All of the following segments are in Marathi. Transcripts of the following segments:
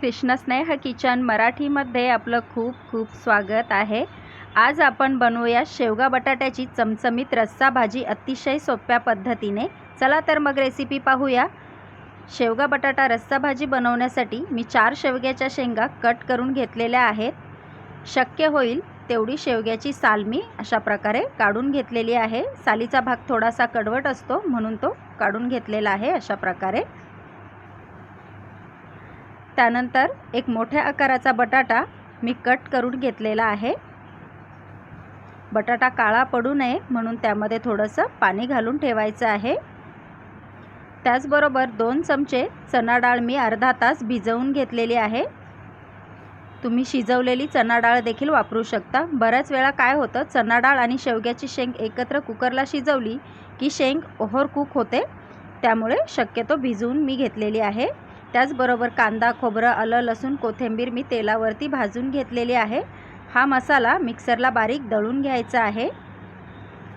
कृष्णस्नेह किचन मराठीमध्ये आपलं खूप खूप स्वागत आहे. आज आपण बनवूया शेवगा बटाट्याची चमचमीत रस्सा भाजी अतिशय सोप्या पद्धतीने. चला तर मग रेसिपी पाहूया. शेवगा बटाटा रस्सा भाजी बनवण्यासाठी मी चार शेवग्याच्या शेंगा कट करून घेतलेल्या आहेत. शक्य होईल तेवढी शेवग्याची साल मी अशा प्रकारे काढून घेतलेली आहे. सालीचा भाग थोडासा कडवट असतो म्हणून तो काढून घेतलेला आहे अशा प्रकारे. त्यानंतर एक मोठ्या आकाराचा बटाटा मी कट करून घेतलेला आहे. बटाटा काळा पडू नये म्हणून त्यामध्ये थोडंसं पाणी घालून ठेवायचं आहे. त्याचबरोबर दोन चमचे चणा डाळ मी अर्धा तास भिजवून घेतलेली आहे. तुम्ही शिजवलेली चणा डाळ देखील वापरू शकता. बऱ्याच वेळा काय होतं चणा डाळ आणि शेवग्याची शेंग एकत्र कुकरला शिजवली की शेंग ओव्हर कुक होते. त्यामुळे शक्यतो भिजवून मी घेतलेली आहे. त्याचबरोबर कांदा खोबरं आलं लसूण कोथिंबीर मी तेलावरती भाजून घेतलेली आहे. हा मसाला मिक्सरला बारीक दळून घ्यायचा आहे.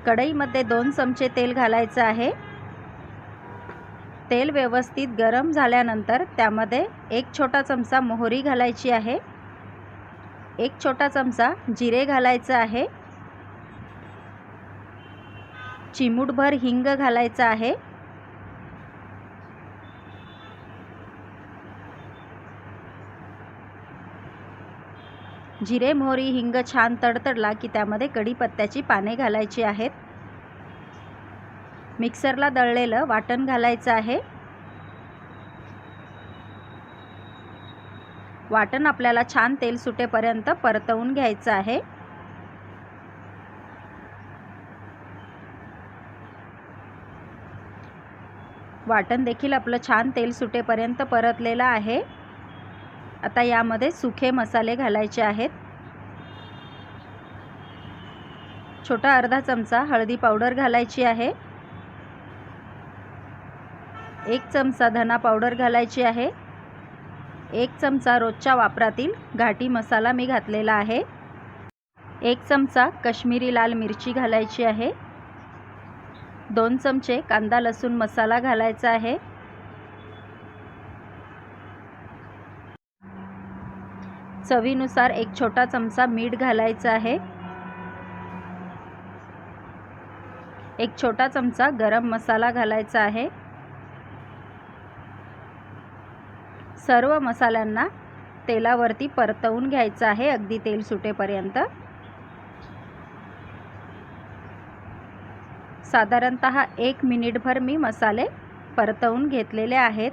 कढईमध्ये दोन चमचे तेल घालायचं आहे. तेल व्यवस्थित गरम झाल्यानंतर त्यामध्ये एक छोटा चमचा मोहरी घालायची आहे. एक छोटा चमचा जिरे घालायचं आहे. चिमूटभर हिंग घालायचं आहे. जिरे मोहरी हिंग छान तडतडला की त्यामध्ये कढीपत्त्याची पाने घालायची आहेत. मिक्सरला दळलेलं वाटण घालायचं आहे. वाटण आपल्याला छान तेल सुटेपर्यंत परतवून घ्यायचं आहे. वाटण देखील आपलं छान तेल सुटेपर्यंत परतलेलं आहे. आता यामध्ये सुखे मसाले घालायचे आहेत. छोटा अर्धा चमचा हळदी पावडर घालायची आहे. एक चमचा धना पावडर घालायची आहे. एक चमचा रोजच्या वापरातील घाटी मसाला मी घातलेला आहे. एक चमचा कश्मीरी लाल मिरची घालायची आहे. दोन चमचे कांदा लसूण मसाला घालायचा आहे. चवीनुसार एक छोटा चमचा मीठ घालायचं आहे. एक छोटा चमचा गरम मसाला घालायचा आहे. सर्व मसाल्यांना तेलावरती परतवून घ्यायचं आहे अगदी तेल सुटेपर्यंत. साधारणत एक मिनिटभर मी मसाले परतवून घेतलेले आहेत.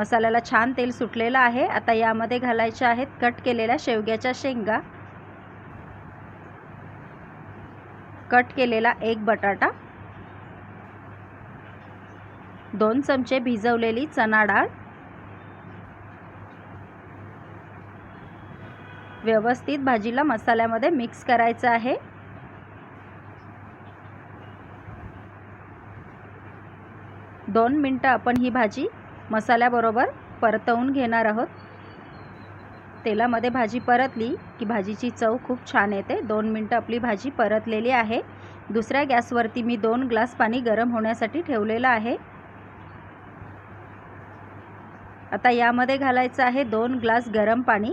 मसाल्याला छान तेल सुटलेलं आहे. आता यामध्ये घालायच्या आहेत कट केलेल्या शेवग्याच्या शेंगा. कट केलेला एक बटाटा. दोन चमचे भिजवलेली चणा डाळ. व्यवस्थित भाजीला मसाल्यामध्ये मिक्स करायचं आहे. दोन मिनटं आपण ही भाजी मसाल्याबरोबर परतवून घेणार आहोत. तेलामध्ये भाजी परतली की भाजीची चव खूप छान येते. दोन मिनटं आपली भाजी परतलेली आहे. दुसऱ्या गॅसवरती मी दोन ग्लास पाणी गरम होण्यासाठी ठेवलेलं आहे. आता यामध्ये घालायचं आहे दोन ग्लास गरम पाणी.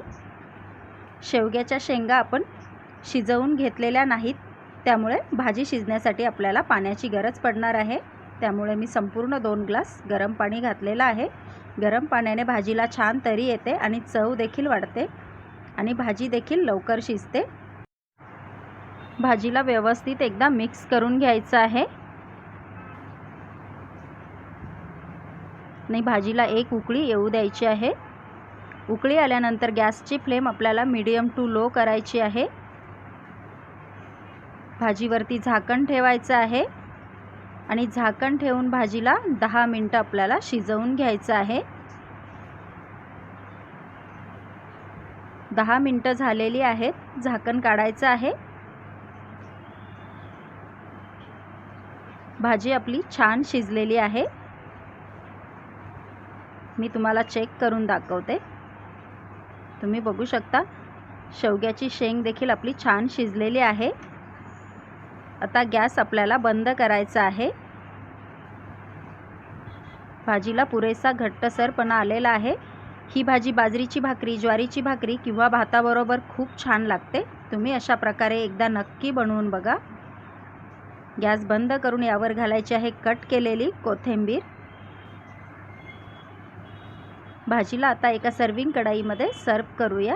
शेवग्याच्या शेंगा आपण शिजवून घेतलेल्या नाहीत. त्यामुळे भाजी शिजण्यासाठी आपल्याला पाण्याची गरज पडणार आहे. त्यामुळे मी संपूर्ण दोन ग्लास गरम पाणी घातलेलं आहे. गरम पाण्याने भाजीला छान तरी येते आणि चव देखील वाढते आणि भाजी देखील लवकर शिजते. भाजीला व्यवस्थित एकदा मिक्स करून घ्यायचं आहे. नाही भाजीला एक उकळी येऊ द्यायची आहे. उकळी आल्यानंतर गॅसची फ्लेम आपल्याला मीडियम टू लो करायची आहे. भाजीवरती झाकण ठेवायचं आहे. आणि झाकण ठेवून भाजीला दहा मिनटं आपल्याला शिजवून घ्यायचं आहे. दहा मिनटं झालेली आहेत. झाकण काढायचं आहे. भाजी आपली छान शिजलेली आहे. मी तुम्हाला चेक करून दाखवते. तुम्ही बघू शकता शेवग्याची शेंग देखील आपली छान शिजलेली आहे. आता गॅस आपल्याला बंद करायचा आहे. भाजीला पुरेसा घट्टसरपणा आलेला आहे. ही भाजी बाजरीची भाकरी ज्वारीची भाकरी किंवा भाताबरोबर खूप छान लागते. तुम्ही अशा प्रकारे एकदा नक्की बनवून बघा. गॅस बंद करून यावर घालायची आहे कट केलेली कोथिंबीर. भाजीला आता एका सर्विंग कढाईमध्ये सर्व करूया.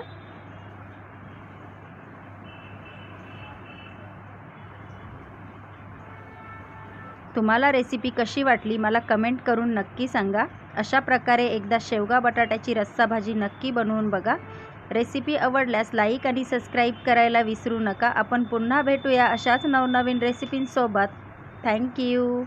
तुम्हाला रेसिपी कशी वाटली मला कमेंट करून नक्की सांगा. अशा प्रकारे एकदा शेवगा बटाट्याची रस्सा भाजी नक्की बनवून बघा. रेसिपी आवडल्यास लाईक आणि सबस्क्राईब करायला विसरू नका. आपण पुन्हा भेटूया अशाच नवनवीन रेसिपींसोबत थँक्यू